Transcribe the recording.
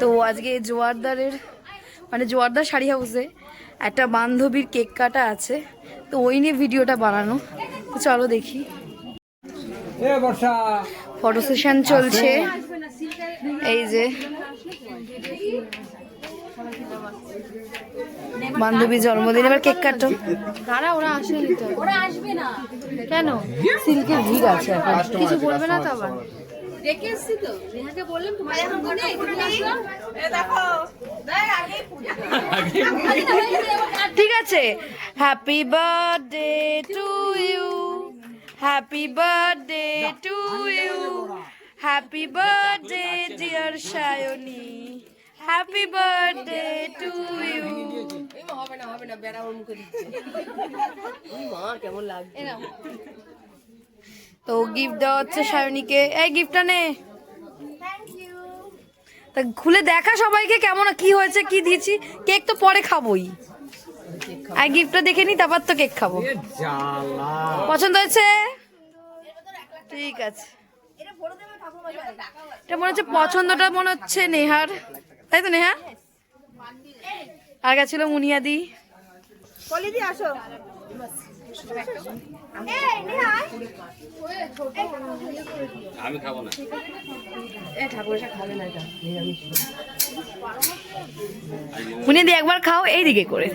তো আজকে জোয়ারদারের মানে জোয়ারদার শাড়ি হাউসে একটা বান্ধবীর কেক কাটা আছে। তো ওই নিয়ে ভিডিওটা বানানো। তো চলো দেখি। ফটো সেশন চলছে। এই যে বান্ধবীর জন্মদিন এবার কেক কাটো। কারা ওরা আসেনি তো। ওরা আসবে না। কেন? সিল্কের ভিড় আছে কিছু বলবে না তো আবার? রেখে এসছি তো নেহাকে বললাম তোমার এখন মনে দেখো ঠিক আছে happy birthday to you happy birthday to you happy birthday dear Sayani happy birthday to you হবে না হবে না বেড়া ওর মুখে দিচ্ছে মা কেমন লাগছে তো গিফট দেওয়া হচ্ছে সায়নীকে। এই গিফটটা নে। তা খুলে দেখা সবাইকে কেমন কি হয়েছে কি দিয়েছি। কেক তো পরে খাবোই। আর গিফটটা দেখে নি তারপর তো কেক খাব। পছন্দ হয়েছে? ঠিক আছে। এটা মনে হচ্ছে পছন্দটা মনে হচ্ছে নেহার। তাই তো নেহা? আর গেছিল মুনিয়াদি। আমি খাব না। এ ঠাকুর খাবে না এটা নিরামিষ মুনিয়াদি একবার খাও এইদিকে করে।